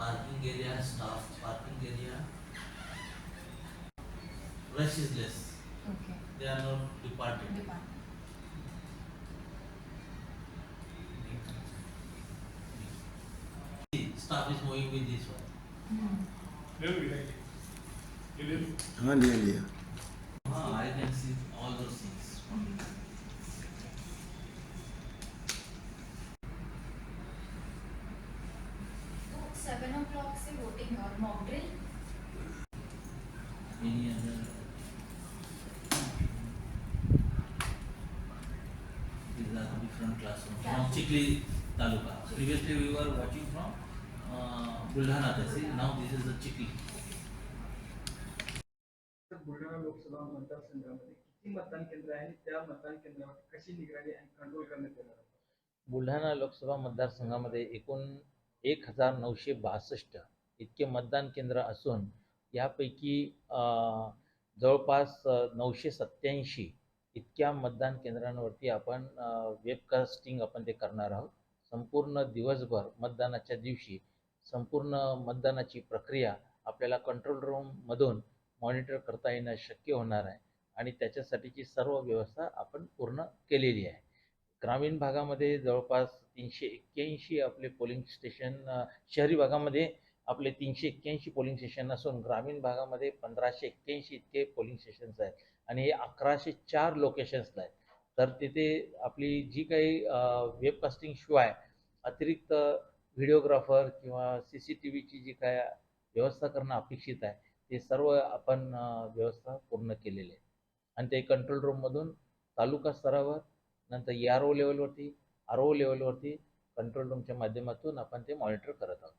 parking area, staff parking area. Rush is less. They are not departed See, staff is moving with this one हाँ लिया लिया Ah, I can see all those things. तो seven o'clock से voting और mock drill Any other? From Classroom. Chikli Taluka. Previously we were watching from uh, Buldhana Tehsil. Now this is the Chikli. Buldhana Lok Sabha मतदारसंघामध्ये किती मतदान केंद्र आहे त्या मतदान केंद्रावर कशी निगराणी आणि कंट्रोल करण्यात येणार आहे? बुलढाणा लोकसभा मतदारसंघामध्ये एकूण एक हजार नऊशे बासष्ट इतके मतदान केंद्र असून यापैकी अ, जवळपास नऊशे सत्याऐंशी इतक्या मतदान केंद्रांवरती आपण वेबकास्टिंग आपण ते करणार आहोत. संपूर्ण दिवसभर मतदानाच्या दिवशी संपूर्ण मतदानाची प्रक्रिया आपल्याला कंट्रोल रूममधून मॉनिटर करता येणं शक्य होणार आहे. आणि त्याच्यासाठीची सर्व व्यवस्था आपण पूर्ण केलेली आहे. ग्रामीण भागामध्ये जवळपास तीनशे एक्क्याऐंशी आपले पोलिंग स्टेशन शहरी भागामध्ये आपले तीनशे एक्क्याऐंशी पोलिंग स्टेशन असून ग्रामीण भागामध्ये पंधराशे एक्क्याऐंशी इतके पोलिंग स्टेशन्स आहेत आणि हे अकराशे चार लोकेशन्सला आहेत. तर तिथे आपली जी काही वेबकास्टिंग शिवाय अतिरिक्त व्हिडिओग्राफर किंवा सी सी टी व्हीची जी काय व्यवस्था करणं अपेक्षित आहे ते सर्व आपण व्यवस्था पूर्ण केलेली आहे. आणि ते कंट्रोल रूममधून तालुका स्तरावर नंतर ई आर ओ लेवलवरती आर ओ लेवलवरती कंट्रोल रूमच्या माध्यमातून आपण ते मॉनिटर करत आहोत.